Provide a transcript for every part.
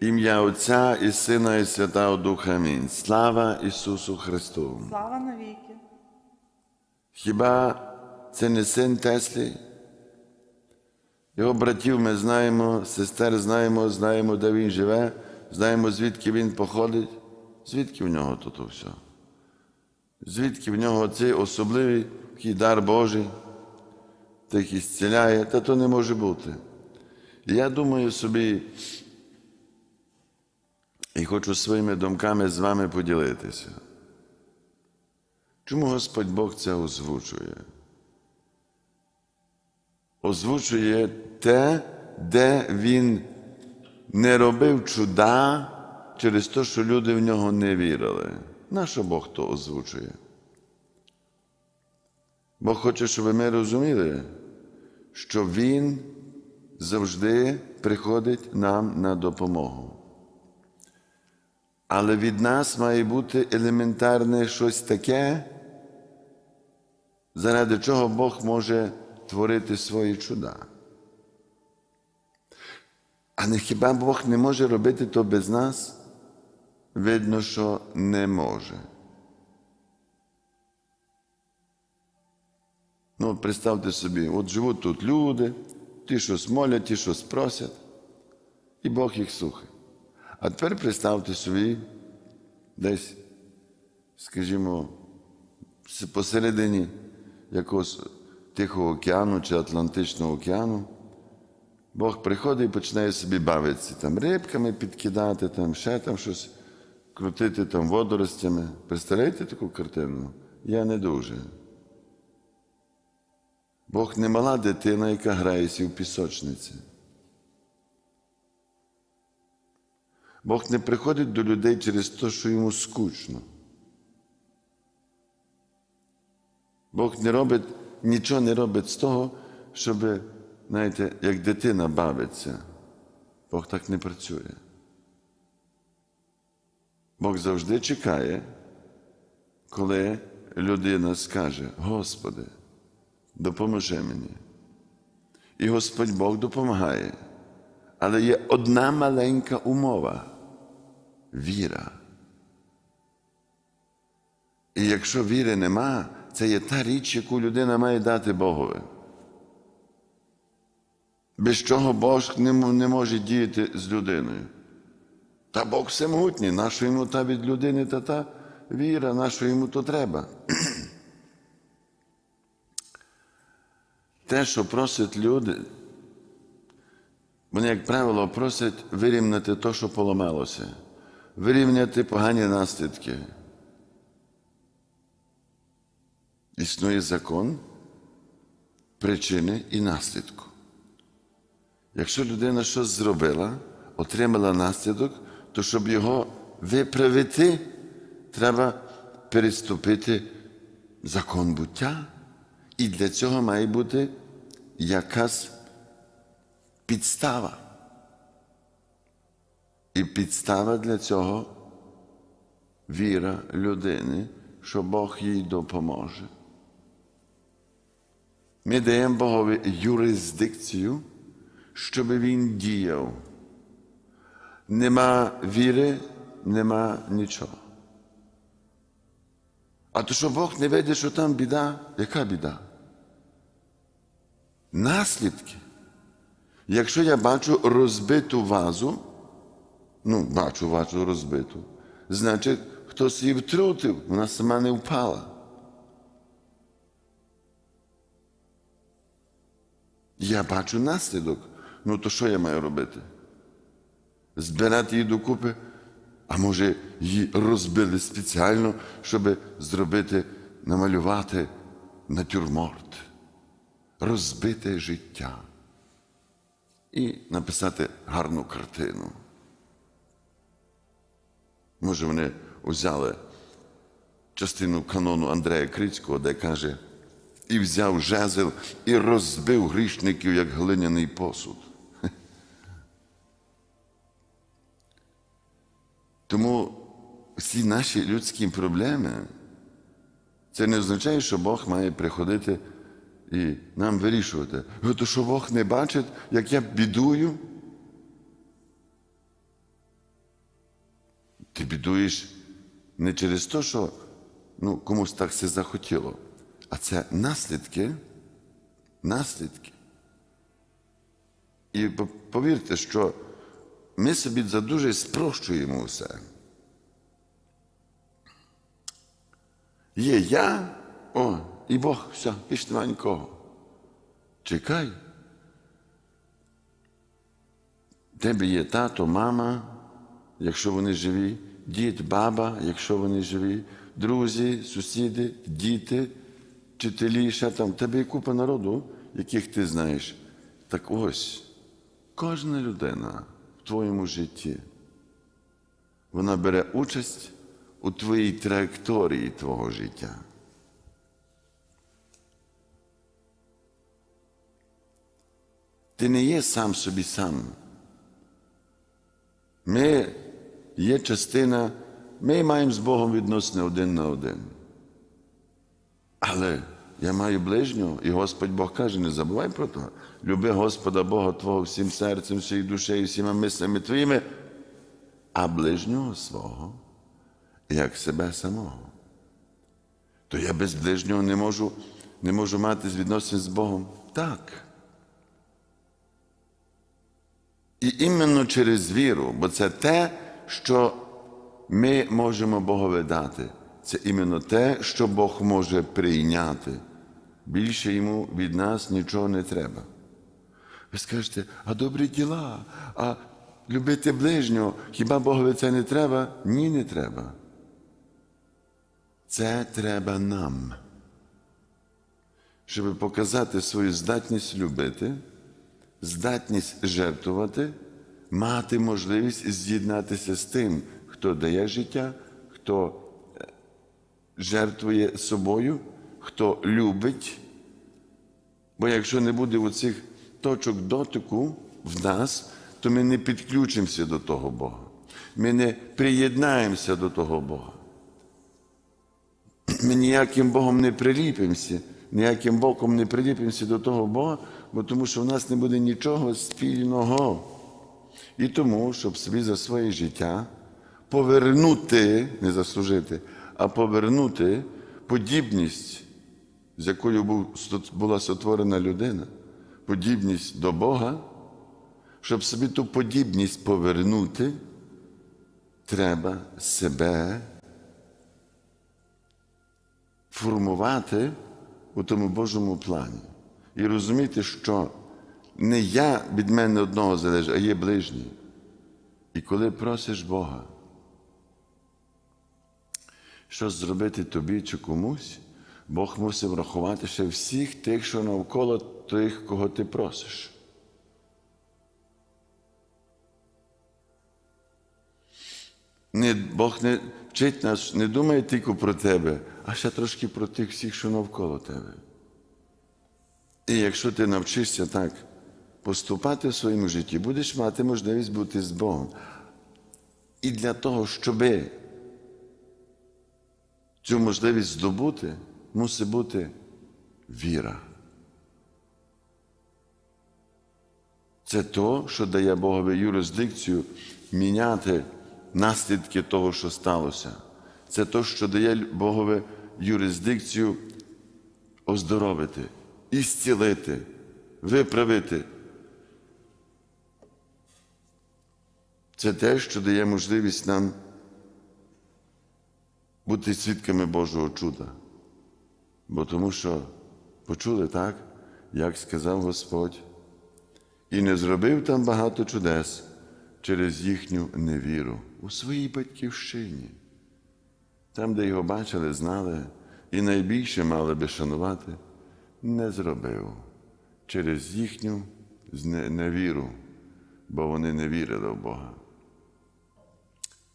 Ім'я Отця і Сина, і Святого Духа. Амінь. Слава Ісусу Христу! Слава навіки. Хіба це не син Теслі? Його братів ми знаємо, сестер знаємо, знаємо, де він живе, знаємо, звідки він походить, звідки в нього тут все. Звідки в нього цей особливий такий дар Божий, тих і та то не може бути. І я думаю собі, і хочу своїми думками з вами поділитися. Чому Господь Бог це озвучує? Озвучує те, де Він не робив чуда через те, що люди в нього не вірили. Нащо Бог то озвучує? Бог хоче, щоб ми розуміли, що Він завжди приходить нам на допомогу. Але від нас має бути елементарне щось таке, заради чого Бог може творити свої чуда. А не хіба Бог не може робити то без нас? Видно, що не може. Ну, представте собі, от живуть тут люди, ті, що смолять, ті, що спросять, і Бог їх слухає. А тепер представте собі, десь, скажімо, посередині якогось Тихого океану чи Атлантичного океану, Бог приходить і починає собі бавитися, там рибками підкидати, там ще там щось, крутити там водоростями. Представляєте таку картину? Я не дуже. Бог не мала дитина, яка грається в пісочниці. Бог не приходить до людей через те, що йому скучно. Бог не робить, нічого не робить з того, щоб, знаєте, як дитина бавиться. Бог так не працює. Бог завжди чекає, коли людина скаже: Господи, допоможи мені. І Господь Бог допомагає. Але є одна маленька умова віра. І якщо віри нема, це є та річ, яку людина має дати Богові. Без чого Бог не може діяти з людиною. Та Бог всемогутній, нащо йому та від людини та та віра, нащо йому то треба. Те, що просять люди, вони, як правило, просять вирівняти те, що поламалося, вирівняти погані наслідки. Існує закон причини і наслідку. Якщо людина щось зробила, отримала наслідок, то щоб його виправити, треба переступити закон буття. І для цього має бути якась підстава. І підстава для цього віра людини, що Бог їй допоможе. Ми даємо Богові юрисдикцію, щоб він діяв. Нема віри, нема нічого. А то, що Бог не веде, що там біда, яка біда? Наслідки. Якщо я бачу розбиту вазу, ну, бачу вазу розбиту, значить, хтось її втрутив, вона сама не впала. Я бачу наслідок. Ну, то що я маю робити? Збирати її докупи, а може, її розбили спеціально, щоб зробити, намалювати натюрморт, розбите життя і написати гарну картину. Може, вони взяли частину канону Андрея Крицького, де каже, і взяв жезл і розбив грішників, як глиняний посуд. Тому всі наші людські проблеми, це не означає, що Бог має приходити і нам вирішувати. «Е, То що Бог не бачить, як я бідую? Ти бідуєш не через те, що ну, комусь так все захотіло, а це наслідки, наслідки. І повірте, що ми собі задуже спрощуємо все. Є я, о, і Бог, все, більш нема нікого. Чекай. Тебе є тато, мама, якщо вони живі, дід, баба, якщо вони живі, друзі, сусіди, діти, вчителі, ще там. Тебе є купа народу, яких ти знаєш. Так ось, кожна людина в твоєму житті, вона бере участь у твоїй траєкторії твого життя. Ти не є сам собі сам. Ми є частина, ми маємо з Богом відносини один на один. Але я маю ближнього, і Господь Бог каже, не забувай про то. Люби Господа Бога Твого всім серцем, всією душею, всіма мислями твоїми, а ближнього свого, як себе самого. То я без ближнього не можу, не можу мати відносин з Богом. Так. І іменно через віру, бо це те, що ми можемо Богові дати. Це іменно те, що Бог може прийняти. Більше йому від нас нічого не треба. Ви скажете, а добрі діла, а любити ближнього, хіба Богові це не треба? Ні, не треба. Це треба нам, щоб показати свою здатність любити здатність жертвувати, мати можливість з'єднатися з тим, хто дає життя, хто е, жертвує собою, хто любить. Бо якщо не буде оцих точок дотику в нас, то ми не підключимося до того Бога. Ми не приєднаємося до того Бога. Ми ніяким Богом не приліпимося, ніяким боком не приліпимося до того Бога, бо тому що в нас не буде нічого спільного. І тому, щоб собі за своє життя повернути, не заслужити, а повернути подібність, з якою була сотворена людина, подібність до Бога, щоб собі ту подібність повернути, треба себе формувати у тому Божому плані. І розуміти, що не я від мене одного залежу, а є ближній. І коли просиш Бога, що зробити тобі чи комусь, Бог мусив врахувати ще всіх тих, що навколо тих, кого ти просиш. Не, Бог не вчить нас, не думає тільки про тебе, а ще трошки про тих всіх, що навколо тебе. І якщо ти навчишся так поступати в своєму житті, будеш мати можливість бути з Богом. І для того, щоби цю можливість здобути, мусить бути віра. Це то, що дає Богові юрисдикцію міняти наслідки того, що сталося. Це то, що дає Богові юрисдикцію оздоровити, ісцілити, виправити. Це те, що дає можливість нам бути свідками Божого чуда. Бо тому що почули так, як сказав Господь, і не зробив там багато чудес через їхню невіру у своїй батьківщині. Там, де його бачили, знали і найбільше мали би шанувати, не зробив через їхню невіру, бо вони не вірили в Бога.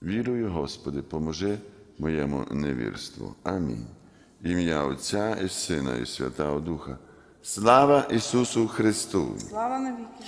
Вірую, Господи, поможи моєму невірству. Амінь. Ім'я Отця і Сина, і Святого Духа. Слава Ісусу Христу! Слава навіки.